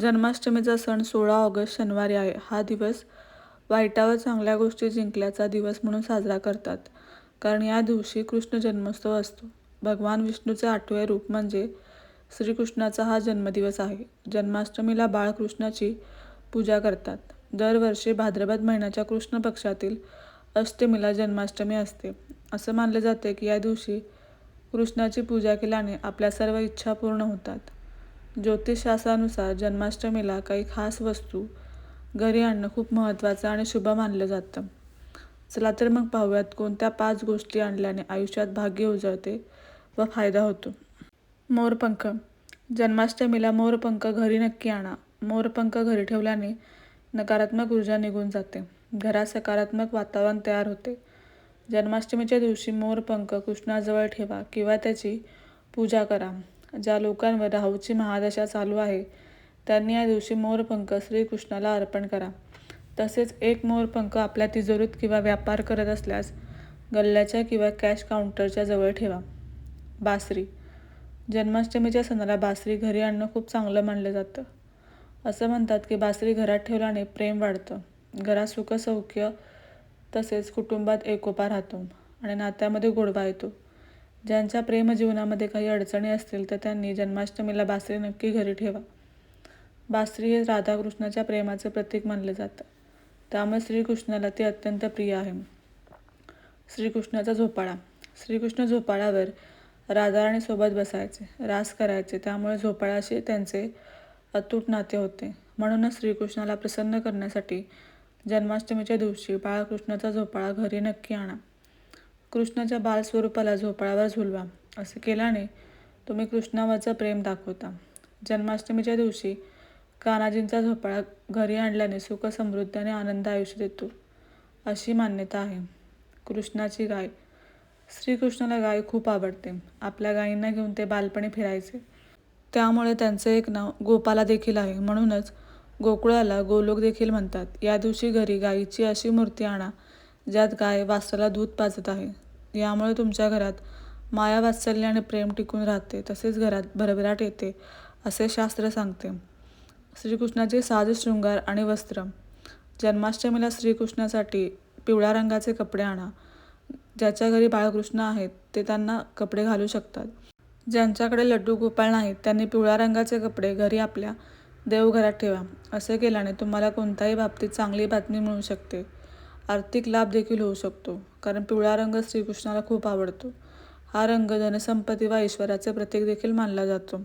जन्माष्टमीचा सण सोळा ऑगस्ट शनिवारी आहे. हा दिवस वाईटावर चांगल्या गोष्टी जिंकल्याचा दिवस म्हणून साजरा करतात. कारण या दिवशी कृष्ण जन्मोत्सव असतो. भगवान विष्णूचे आठवे रूप म्हणजे श्रीकृष्णाचा हा जन्मदिवस आहे. जन्माष्टमीला बाळकृष्णाची पूजा करतात. दरवर्षी भाद्रपद महिन्याच्या कृष्ण पक्षातील अष्टमीला जन्माष्टमी असते. असं मानले जाते की या दिवशी कृष्णाची पूजा केल्याने आपल्या सर्व इच्छा पूर्ण होतात. ज्योतिषशास्त्रानुसार जन्माष्टमीला काही खास वस्तू घरी आणणं खूप महत्त्वाचं आणि शुभ मानलं जातं. चला तर मग पाहूयात कोणत्या पाच गोष्टी आणल्याने आयुष्यात भाग्य उजळते व फायदा होतो. मोरपंख जन्माष्टमीला मोरपंख घरी नक्की आणा. मोरपंख घरी ठेवल्याने नकारात्मक ऊर्जा निघून जाते. घरात सकारात्मक वातावरण तयार होते. जन्माष्टमीच्या दिवशी मोरपंख कृष्णाजवळ ठेवा किंवा त्याची पूजा करा. ज्या लोकांवर राहूची महादशा चालू आहे त्यांनी या दिवशी मोरपंख श्रीकृष्णाला अर्पण करा. तसेच एक मोरपंख आपल्या तिजोरीत किंवा व्यापार करत असल्यास गल्ल्याच्या किंवा कॅश काउंटरच्या जवळ ठेवा. बासरी. जन्माष्टमीच्या सणाला बासरी घरी आणणं खूप चांगलं मानलं जातं. असं म्हणतात की बासरी घरात ठेवल्याने प्रेम वाढतं. घरात सुखसौख्य तसेच कुटुंबात एकोपा राहतो आणि नात्यामध्ये गोडवा येतो. ज्यांच्या प्रेमजीवनामध्ये काही अडचणी असतील तर त्यांनी जन्माष्टमीला बासरी नक्की घरी ठेवा. बासरी हे राधाकृष्णाच्या प्रेमाचे प्रतीक मानले जातं. त्यामुळे श्रीकृष्णाला ते अत्यंत प्रिय आहे. श्रीकृष्णाचा झोपाळा. श्रीकृष्ण झोपाळ्यावर राधाराणीसोबत बसायचे रास करायचे. त्यामुळे झोपाळ्याशी त्यांचे अतूट नाते होते. म्हणूनच श्रीकृष्णाला प्रसन्न करण्यासाठी जन्माष्टमीच्या दिवशी बाळकृष्णाचा झोपाळा घरी नक्की आणा. कृष्णाच्या बालस्वरूपाला झोपाळावर झुलवा असे केल्याने तुम्ही कृष्णावरचं प्रेम दाखवता. जन्माष्टमीच्या दिवशी कानाजींचा झोपाळा घरी आणल्याने सुख समृद्ध आणि आनंद आयुष्य देतो अशी मान्यता आहे. कृष्णाची गाय श्रीकृष्णाला गाय खूप आवडते. आपल्या गायींना घेऊन ते बालपणी फिरायचे. त्यामुळे त्यांचे एक नाव गोपाला देखील आहे. म्हणूनच गोकुळाला गोलोक देखील म्हणतात. या दिवशी घरी गायीची अशी मूर्ती आणा ज्यात गाय वासराला दूध पाजत आहे. यामुळे तुमच्या घरात माया वात्सल्य आणि प्रेम टिकून राहते तसेच घरात भरभराट येते असे शास्त्र सांगते. श्रीकृष्णाचे साज शृंगार आणि वस्त्र. जन्माष्टमीला श्रीकृष्णासाठी पिवळ्या रंगाचे कपडे आणा. ज्याच्या घरी बाळकृष्ण आहेत ते त्यांना कपडे घालू शकतात. ज्यांच्याकडे लड्डू गोपाळ नाहीत त्यांनी पिवळ्या रंगाचे कपडे घरी आपल्या देवघरात ठेवा. असे केल्याने तुम्हाला कोणत्याही बाबतीत चांगली बातमी मिळू शकते. आर्थिक लाभ देखील होऊ शकतो कारण पिवळा रंग श्रीकृष्णाला खूप आवडतो. हा रंग धनसंपत्ती व ऐश्वर्याचे प्रतीक देखील मानला जातो.